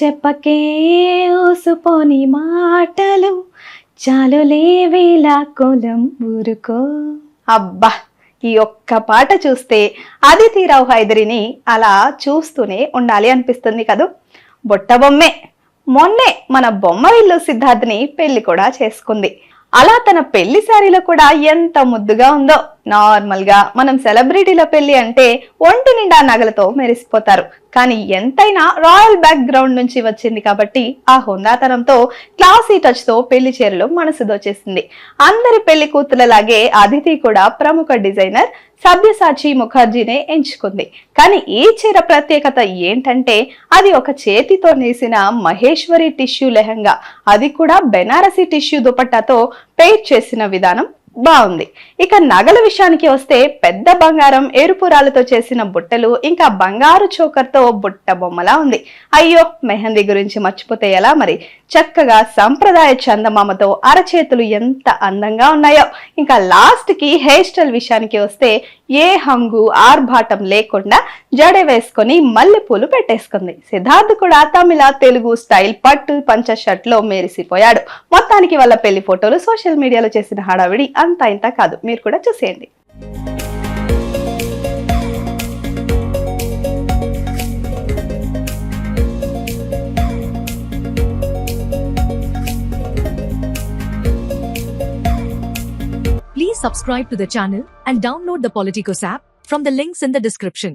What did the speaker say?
చెప్పకే ఊసుపోని మాటలు. చాలు లేవేలా కులం ఊరుకో. అబ్బా ఈ ఒక్క పాట చూస్తే అదితిరావు హైదరిని అలా చూస్తూనే ఉండాలి అనిపిస్తుంది కదూ? బొట్ట బొమ్మే. మొన్నే మన బొమ్మ ఇల్లు సిద్ధార్థ్ని పెళ్ళి కూడా చేసుకుంది. అలా తన పెళ్ళి శారీలో కూడా ఎంత ముద్దుగా ఉందో. నార్మల్గా మనం సెలబ్రిటీల పెళ్ళి అంటే ఒంటి నిండా నగలతో మెరిసిపోతారు. కానీ ఎంతైనా రాయల్ బ్యాక్ గ్రౌండ్ నుంచి వచ్చింది కాబట్టి ఆ హుందాతనంతో క్లాసీ టచ్తో పెళ్ళి చీరలు మనసు దోచేసింది. అందరి పెళ్ళి కూతులలాగే అదితి కూడా ప్రముఖ డిజైనర్ సభ్యసాచి ముఖర్జీనే ఎంచుకుంది. కానీ ఈ చీర ప్రత్యేకత ఏంటంటే అది ఒక చేతితో నేసిన మహేశ్వరి టిష్యూ లెహంగా అది కూడా బెనారసి టిష్యూ దుపట్టాతో పెయిర్ చేసిన విధానం బాగుంది. ఇక నగల విషయానికి వస్తే పెద్ద బంగారం ఏరుపురాలతో చేసిన బుట్టలు ఇంకా బంగారు చోకర్తో బుట్ట బొమ్మలా ఉంది. అయ్యో మెహందీ గురించి మర్చిపోతే ఎలా మరి? చక్కగా సంప్రదాయ చందమామతో అరచేతులు ఎంత అందంగా ఉన్నాయో. ఇంకా లాస్ట్కి హెయిర్ స్టైల్ విషయానికి వస్తే ఏ హంగు ఆర్భాటం లేకుండా జడ వేసుకొని మల్లెపూలు పెట్టేసుకుంది. సిద్ధార్థ్ కూడా తమిళ తెలుగు స్టైల్ పట్టు పంచ షర్ట్లో మెరిసిపోయాడు. మొత్తానికి వాళ్ళ పెళ్ళి ఫోటోలు సోషల్ మీడియాలో చేసిన హడావిడి అంతా ఇంత కాదు మీరు కూడా చూసేయండి Please subscribe to the channel and download the Politicos app from the links in the description.